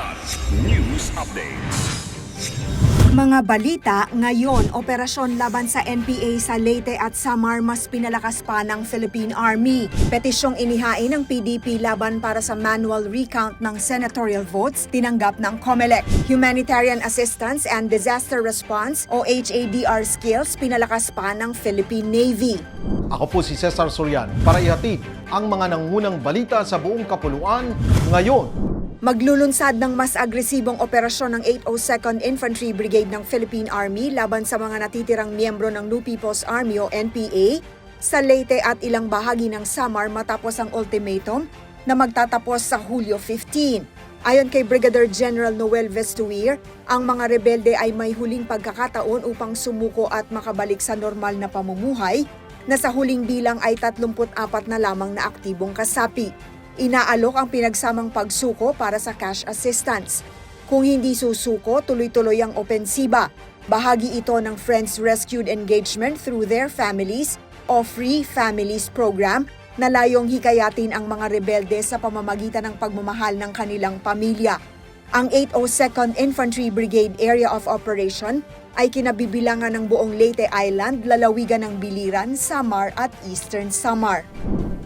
Kilat News Updates. Mga balita, ngayon, operasyon laban sa NPA sa Leyte at Samar mas pinalakas pa ng Philippine Army. Petisyong inihain ng PDP laban para sa manual recount ng senatorial votes tinanggap ng COMELEC. Humanitarian Assistance and Disaster Response o HADR skills pinalakas pa ng Philippine Navy. Ako po si Cesar Sorian para ihatid ang mga nangunang balita sa buong kapuluan ngayon. Maglulunsad ng mas agresibong operasyon ng 802nd Infantry Brigade ng Philippine Army laban sa mga natitirang miyembro ng New People's Army o NPA sa Leyte at ilang bahagi ng Samar matapos ang ultimatum na magtatapos sa Hulyo 15. Ayon kay Brigadier General Noel Vestuir, ang mga rebelde ay may huling pagkakataon upang sumuko at makabalik sa normal na pamumuhay na sa huling bilang ay 34 na lamang na aktibong kasapi. Inaalok ang pinagsamang pagsuko para sa cash assistance. Kung hindi susuko, tuloy-tuloy ang opensiba. Bahagi ito ng Friends Rescued Engagement through their families o Free Families Program na layong hikayatin ang mga rebelde sa pamamagitan ng pagmamahal ng kanilang pamilya. Ang 802nd Infantry Brigade Area of Operation ay kinabibilangan ng buong Leyte Island, lalawigan ng Biliran, Samar at Eastern Samar.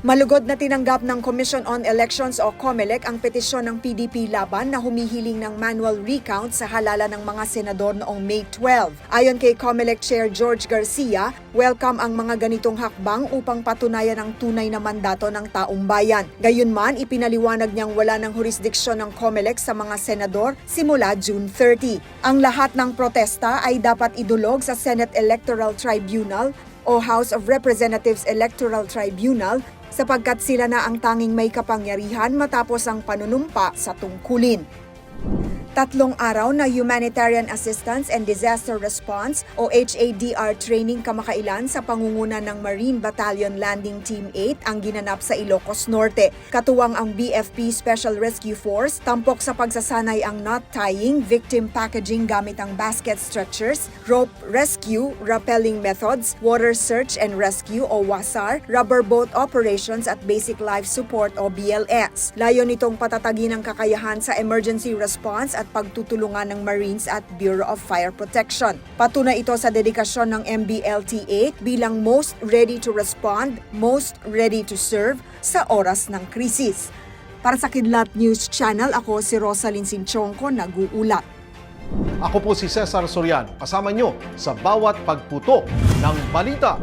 Malugod na tinanggap ng Commission on Elections o COMELEC ang petisyon ng PDP laban na humihiling ng manual recount sa halalan ng mga senador noong May 12. Ayon kay COMELEC Chair George Garcia, welcome ang mga ganitong hakbang upang patunayan ang tunay na mandato ng taong bayan. Gayunman, ipinaliwanag niyang wala ng jurisdiksyon ng COMELEC sa mga senador simula June 30. Ang lahat ng protesta ay dapat idulog sa Senate Electoral Tribunal o House of Representatives Electoral Tribunal sapagkat sila na ang tanging may kapangyarihan matapos ang panunumpa sa tungkulin. Tatlong araw na Humanitarian Assistance and Disaster Response o HADR training kamakailan sa pangunguna ng Marine Battalion Landing Team 8 ang ginanap sa Ilocos Norte. Katuwang ang BFP Special Rescue Force, tampok sa pagsasanay ang knot tying, victim packaging gamit ang basket stretchers, rope rescue, rappelling methods, water search and rescue o WASAR, rubber boat operations at basic life support o BLS. Layon nitong patatagin ang kakayahan sa emergency response at pagtutulungan ng Marines at Bureau of Fire Protection. Patunay ito sa dedikasyon ng MBLT-8 bilang most ready to respond, most ready to serve sa oras ng krisis. Para sa Kidlat News Channel, ako si Rosalyn Sinchonko, nag-uulat. Ako po si Cesar Sorian, kasama nyo sa bawat pagputo ng balita.